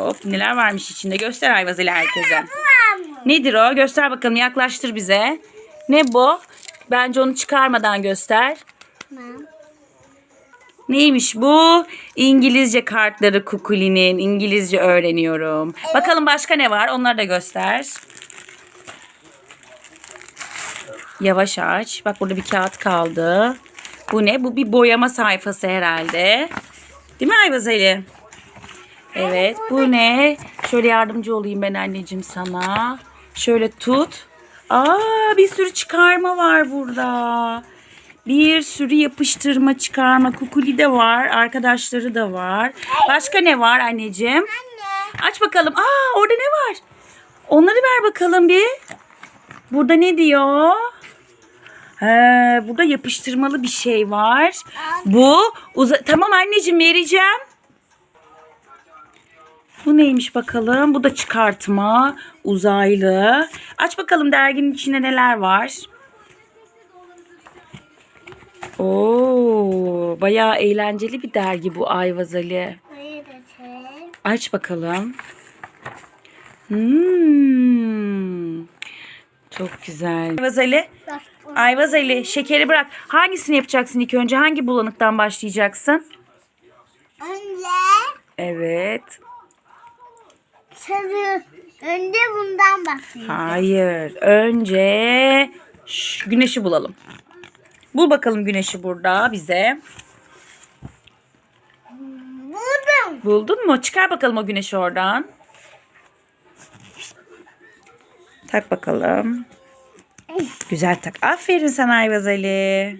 Hop neler varmış içinde göster Ayvaz Ali herkese. Nedir o? Göster bakalım yaklaştır bize. Ne bu? Bence onu çıkarmadan göster. Neymiş bu? İngilizce kartları Kukuli'nin. İngilizce öğreniyorum. Bakalım başka ne var? Onları da göster. Yavaş aç. Bak burada bir kağıt kaldı. Bu ne? Bu bir boyama sayfası herhalde. Değil mi Ayvaz Ali? Evet. Bu ne? Şöyle yardımcı olayım ben anneciğim sana. Şöyle tut. Aa bir sürü çıkarma var burada. Bir sürü yapıştırma çıkarma. Kukuli de var. Arkadaşları da var. Başka ne var anneciğim? Anne. Aç bakalım. Aa orada ne var? Onları ver bakalım bir. Burada ne diyor? He, burada yapıştırmalı bir şey var. Bu tamam anneciğim vereceğim. Bu neymiş bakalım? Bu da çıkartma. Uzaylı. Aç bakalım derginin içinde neler var. Oo, bayağı eğlenceli bir dergi bu Ayvaz Ali. Aç bakalım. Hmm. Çok güzel. Ayvaz Ali. Ayvaz Ali şekeri bırak. Hangisini yapacaksın ilk önce? Hangi bulanıktan başlayacaksın? Önce Evet. Sarı. Önce bundan başlayacağım. Hayır. Önce şu güneşi bulalım. Bul bakalım güneşi burada bize. Buldum. Buldun mu? Çıkar bakalım o güneşi oradan. Tak bakalım. Güzel tak. Aferin sana Ayvaz Ali.